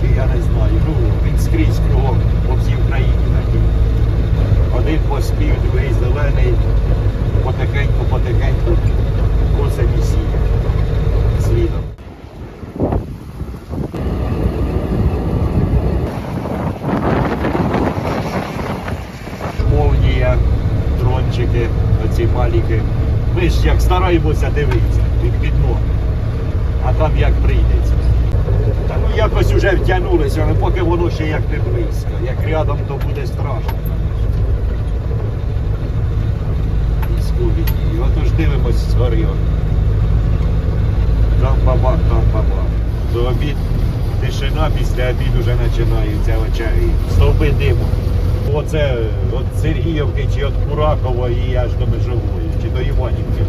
чи я не знаю. Ну, він скрізь кругом по всій Україні такий. Один поспів, другий зелений, потихеньку, потихеньку і сіє. Слідом. Молнія, дрончики, оці маліки. Ми ж як стараємося дивитися під ноги. А там як прийдеться. Та ну якось уже втягнулися, але поки воно ще як не близько. Як рядом, то буде страшно. Дії. Отож дивимось згори. он. Там бабах, там бабах. До обід тишина, після обіду вже починаються очаги. Стовпи диму. Оце від Сергіївки чи від Куракова і аж до Межової, чи до Іванівки.